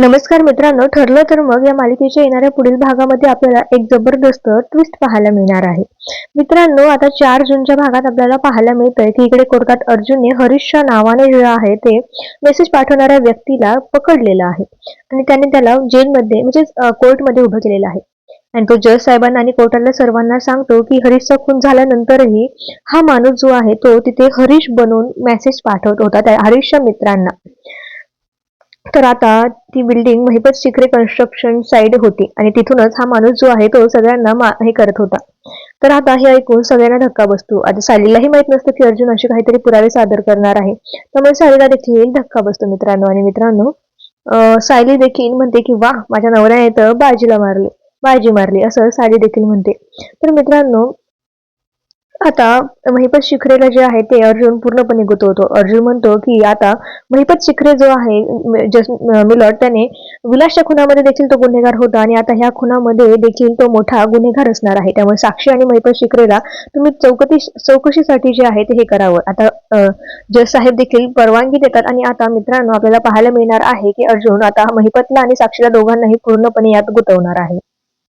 नमस्कार मित्रांनो ठरलं तर मग या मालिकेच्या येणाऱ्या पुढील भागामध्ये आपल्याला एक जबरदस्त ट्विस्ट पाहायला मिळणार आहे. मित्रांनो आता चार जूनच्या भागात आपल्याला पाहायला मिळतंय की इकडे कोर्टात अर्जुनने हरीशच्या नावाने जे आहे ते मेसेज पाठवणाऱ्या व्यक्तीला पकडलेलं आहे. आणि त्याने त्याला जेलमध्ये म्हणजे कोर्टमध्ये उभं केलेलं आहे. आणि तो जज साहेबांना आणि कोर्टातल्या सर्वांना सांगतो की हरीशचा खून झाल्यानंतरही हा माणूस जो आहे तो तिथे हरीश बनवून मेसेज पाठवत होता त्या हरीशच्या मित्रांना. तर आता ती बिल्डिंग महिपत शिखरे कन्स्ट्रक्शन साइड होती आणि तिथूनच हा माणूस जो आहे तो सगळ्यांना हे करत होता. तर आता हे ऐकून सगळ्यांना धक्का बसतो. आता सालीलाही माहीत नसतं की अर्जुन असे काहीतरी पुरावे सादर करणार आहे. त्यामुळे सालीला देखील धक्का बसतो मित्रांनो. आणि मित्रांनो सायली देखील म्हणते की वा माझ्या नवऱ्याने तर बाजीला मारले बाजी मारली असं साली देखील म्हणते. तर मित्रांनो आता महिपत शिखरेला जे आहे ते अर्जुन पूर्णपणे गुतवतो. अर्जुन म्हणतो की आता महिपत शिखरे जो आहे जस मिलॉट त्याने विलासच्या खुनामध्ये देखील तो गुन्हेगार होता आणि आता ह्या खुनामध्ये देखील तो मोठा गुन्हेगार असणार आहे. त्यामुळे साक्षी आणि महिपत शिखरेला तुम्ही चौकटी चौकशीसाठी जे आहे ते हे करावं. आता जस जज साहेब देखील परवानगी देतात आणि आता मित्रांनो आपल्याला पाहायला मिळणार आहे की अर्जुन आता महिपतला आणि साक्षीला दोघांनाही पूर्णपणे यात गुतवणार आहे.